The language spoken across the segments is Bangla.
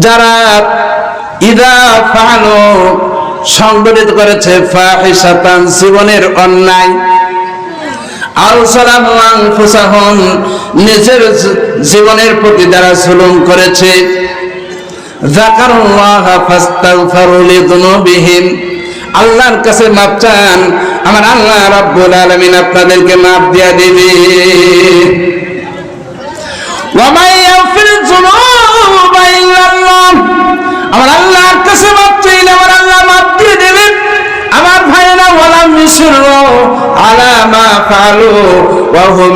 যারা ইদা ফালো সংগঠিত করেছে জীবনের অন্যায় নিজের জীবনের প্রতি যারা জুলুম করেছে আল্লাহর কাছে মাপ চান, আমার আল্লাহ রাব্বুল আলামিন আপনাদেরকে মাপ দিয়া দিবে আল্লাহর কাছে মাপ চাইলে আমার আল্লাহ মাপ দিয়ে দেবেন। আমার ভাইরা ওয়ালাম ইসরু আলা মা ফালু ওয়া হুম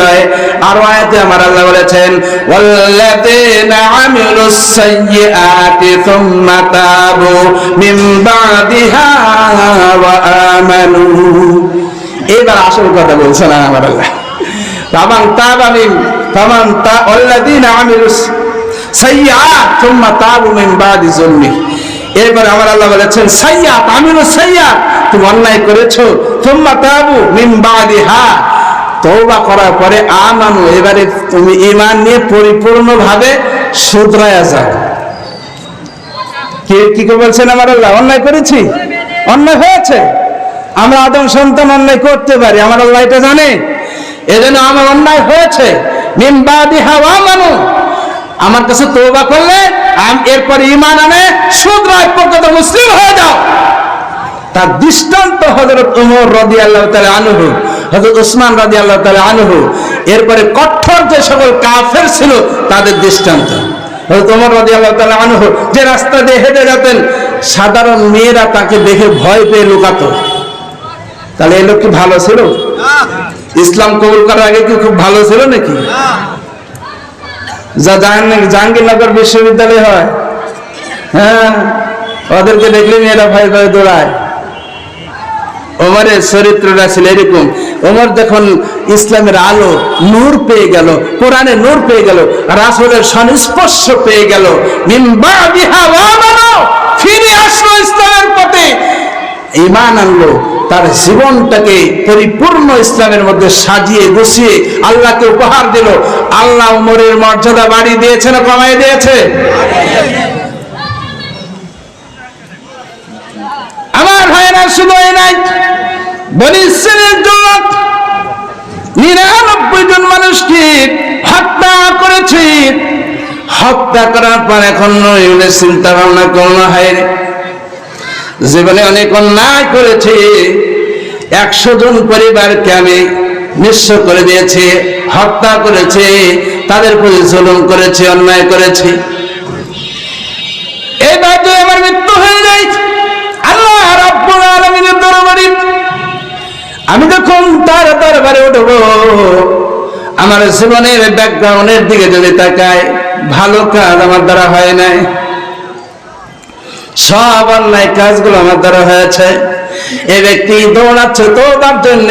নয়, আর আয়াতে আমার আল্লাহ বলেছেন, ওয়াল্লাযীনা আমিলুস সাইয়্যাতি সুম্মা তাবু মিন বাদিহা ওয়া আমানু। এবার আসল কথা বলছেন আমার আল্লাহ। ফামান তাবা মিন, ফামান তা আমিলুস সাইয়্যাত সুম্মা তাবু যাও। কে কি বলছেন আমার আল্লাহ? অন্যায় করেছি? অন্যায় হয়েছে? আমরা আদম সন্তান অন্যায় করতে পারি, আমার আল্লাহ এটা জানে। এজন্য আমার অন্যায় হয়েছে। মিন বাদিহা ওয়া আমানু। আমার কাছে তওবা করলে এরপর ঈমান আনে শুধরায় প্রকৃত মুসলিম হয়ে যাও। তার দৃষ্টান্ত হজরত উমর রদি আল্লাহ তালা আনহু হজরত উসমান রদি আল্লাহ তালা আনহু এরপরে কঠোর যে সকল কাফের ছিল তাদের দৃষ্টান্ত। হজরত রদি আল্লাহ তালা আনহু যে রাস্তা দিয়ে হেঁটে যেতেন সাধারণ মেয়েরা তাকে দেখে ভয় পেয়ে লুকাত। তাহলে এই লোক কি ভালো ছিল? ইসলাম কবুল করার আগে কি খুব ভালো ছিল নাকি? যা জাহাঙ্গীরনগর বিশ্ববিদ্যালয় হয়। হ্যাঁ ওদেরকে দেখলে মেয়েরা ভয় ভয় দৌড়ায়। ওমরের চরিত্রটা ছিল এরকম। ওমর যখন ইসলামের আলো নূর পেয়ে গেল, কোরআনে নূর পেয়ে গেল, রাসূলের সংস্পর্শ পেয়ে গেল ফিরে আসলো ইসলামের পথে। ইমান আনলো। তার জীবনটাকে পরিপূর্ণ ইসলামের মধ্যে সাজিয়ে গুছিয়ে আল্লাহকে উপহার দিল আল্লাহ উমরের মর্যাদা বাড়ি দিয়েছে না কমাই দিয়েছে আমার ভাইয়েরা, শুধু নাই নিরানব্বই জন মানুষকে হত্যা করেছে হত্যা করার পর এখন চিন্তা ভাবনা করল হায় রে। জীবনে অনেক অন্যায় করেছে। একশো জন পরিবারকে আমি নিঃস্ব করে দিয়েছে, হত্যা করেছে, তাদের প্রতি জুলুম করেছে, অন্যায় করেছে। আমার মৃত্যু হয়ে আমি যখন তার দরবারে উঠব, আমার জীবনের ব্যাকগ্রাউন্ডের দিকে যদি তাকায় ভালো কাজ আমার দ্বারা হয় নাই। সব অন্যায় কাজগুলো আমার দ্বারা হয়েছে। এ ব্যক্তি দৌড়াচ্ছে তো তার জন্য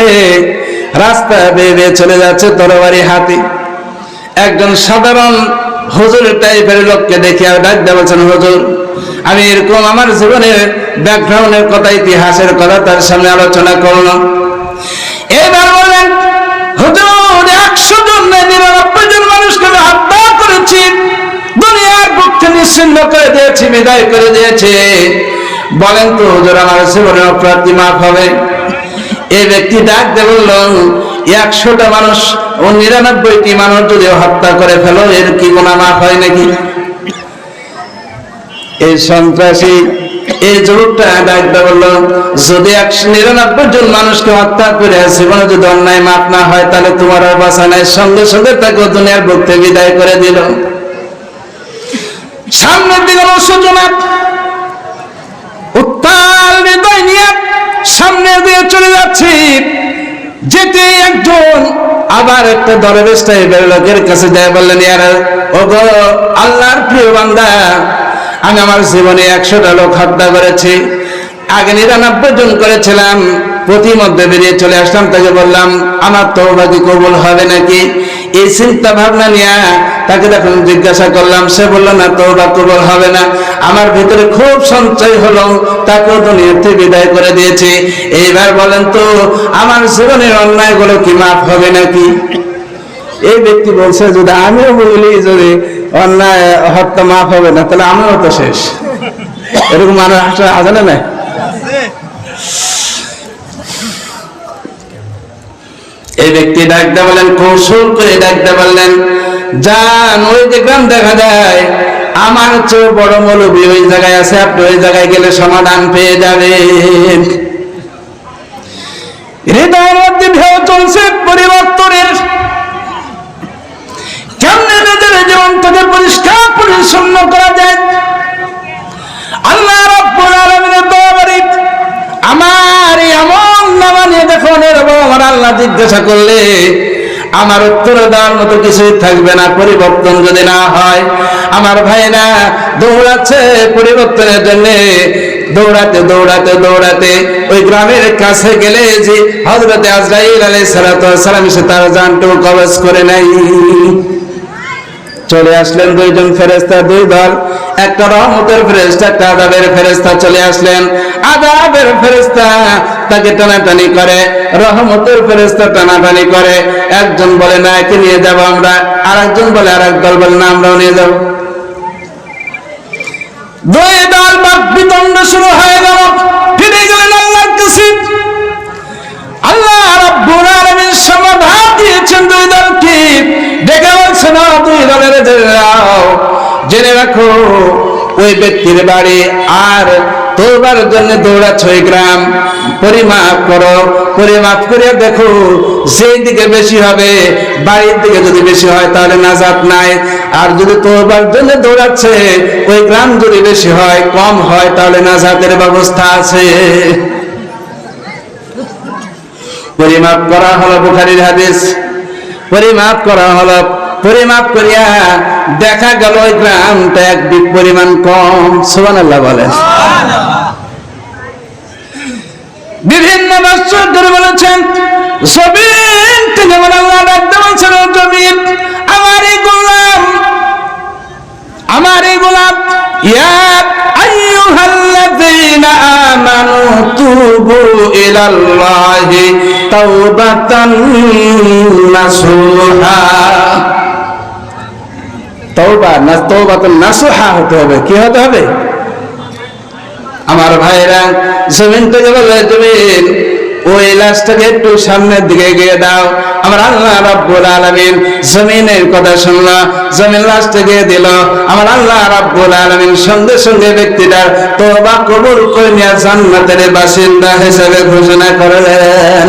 রাস্তা বেয়ে চলে যাচ্ছে তরবারি হাতি। একজন সাধারণ হুজুর টাইপের লোককে দেখে ডাক দেওয়া বলছেন, হুজুর, আমি এরকম আমার জীবনের ব্যাকগ্রাউন্ডের কথা, ইতিহাসের কথা তার সামনে আলোচনা করলাম। নিশ্চিন্ন করে দিয়েছি, বিদায় করে দিয়েছে। বলেন তো, হুজুর আমার মাফ হবে। এই ব্যক্তি ডাক বলল, একশোটা মানুষ ও নিরানব্বইটি মানুষ যদি হত্যা করে ফেলো, এর কি গোনা মাফ হয় নাকি? এই সন্ত্রাসী, এই যুবকটা ডাক দিয়ে বলল, যদি একশো নিরানব্বই জন মানুষকে হত্যা করে জীবনে যদি অন্যায় মাফ না হয়, তাহলে তোমার আর নাই। সঙ্গে সঙ্গে তাকে দুনিয়ার থেকে বিদায় করে দিল। সামনের দিকে সূচনা উত্তাল হৃদয় নিয়ে সামনের দিকে চলে যাচ্ছি। যেতে একজন আবার একটা দরবেশ টাইপের লোকের কাছে যায় বললেন, ইয়ার ও গো আল্লাহর প্রিয় বান্দা, আমি আমার জীবনে একশোটা লোক হত্যা করেছি। আগে নিরানব্বই জন করেছিলাম প্রতি মধ্যে বেরিয়ে চলে আসলাম, তাকে বললাম, আমার তো বাকি কবুল হবে নাকি? এই চিন্তা ভাবনা নিয়ে তাকে তখন জিজ্ঞাসা করলাম, সে বলল, না তো বা কবুল হবে না। আমার ভিতরে খুব সঞ্চয় হলো, তাকেও দুনিয়াতে বিদায় করে দিয়েছি। এইবার বলেন তো, আমার জীবনের অন্যায়গুলো কি মাফ হবে নাকি? এই ব্যক্তি বলছে, যদি আমিও বলি যদি অন্যায়, হত্যা মাফ হবে না, তাহলে আমিও তো শেষ। এরকম মানুষ আসলে না এই ব্যক্তি ডাকতে বললেন কৌশল করে ডাকতে বললেন যান ওই গ্রাম দেখা যায়, আমার চেয়ে বড় মৌলবী, ওই জায়গায় আছে, আপনি ওই জায়গায় গেলে সমাধান পেয়ে যাবেন। হৃদয়ের মধ্যে ঢেউ চলছে পরিবর্তনের। নিজের পরিষ্কার পরিচ্ছন্ন করা যায়? আল্লাহ রব্বুল আলামিনের দরবারে আমার এই আমল নামা নিয়ে দেখুন এরকম আমার আল্লাহ জিজ্ঞাসা করলে আমার উত্তর দেওয়ার মতো কিছুই থাকবে না, পরিবর্তন যদি না হয়। আমার ভাইরা দৌড়াচ্ছে পরিবর্তনের জন্য। দৌড়াতে দৌড়াতে দৌড়াতে ওই গ্রামের কাছে গেলে যে হজরতে আজরাইল আলাইহিস সালাম এসে তার জানটুকু কবজ করে নাই চলে আসলেন দুইজন ফেরেস্তা দুই দল। একটা রহমতের ফেরেস্তা একটা আদাবের ফেরেস্তা চলে আসলেন। আদাবের ফেরেস্তা তাকে টানাটানি করে, রহমতের ফেরেস্তা টানাটানি করে। একজন বলে, না, একে নিয়ে যাব আমরা। আর একজন বলে আর এক দল বলে, না, আমরাও নিয়ে যাব। দুই দল বিতণ্ড শুরু হয়ে গেল। ফিরে গেলেন আল্লাহ আলামিন সমাধান দিয়েছেন দুই দলকে। ডেকে "ও দুই দলের জেনে রাখো, ওই ব্যক্তির বাড়ি আর তোবার জন্য দৌড়াচ্ছ ওই গ্রাম। পরিমাপ করো, পরিমাপ করে দেখো, যেই দিকে বেশি হবে, বাড়ির দিকে যদি বেশি হয় তাহলে নাজাত নাই। আর যদি তোবার জন্য দৌড়াচ্ছে, ওই গ্রাম যদি বেশি হয়, কম হয়, তাহলে নাজাতের ব্যবস্থা আছে। পরিমাপ করা হলো বুখারীর হাদিস। পরিমাপ করা হলো, পরিমাপ করিয়া দেখা গেল ওই গ্রামটা এক বিগ পরিমাণ কম। সুবহানাল্লাহ বলেন। বিভিন্ন ধরে বলেছেন, জমিন যেমন আল্লাহ ডাকতে বলছেন, "ও জমিন, আমার এই গোলাম, আমার এই গোলাম নাসুহা হতে হবে, কি হতে হবে? আমার ভাইরা, জমিন থেকে বলে জমিন ওই লাশটাকে একটু সামনের দিকে গিয়ে দাও। আমার আল্লাহ রাব্বুল আলামিন জমিনের কথা শুনলো, জমিন লাশটা গিয়ে দিল। আমার আল্লাহ রাব্বুল আলামিন সঙ্গে সঙ্গে ব্যক্তিটার তওবা কবুল করে নিয়ে জান্নাতের বাসিন্দা হিসেবে ঘোষণা করলেন।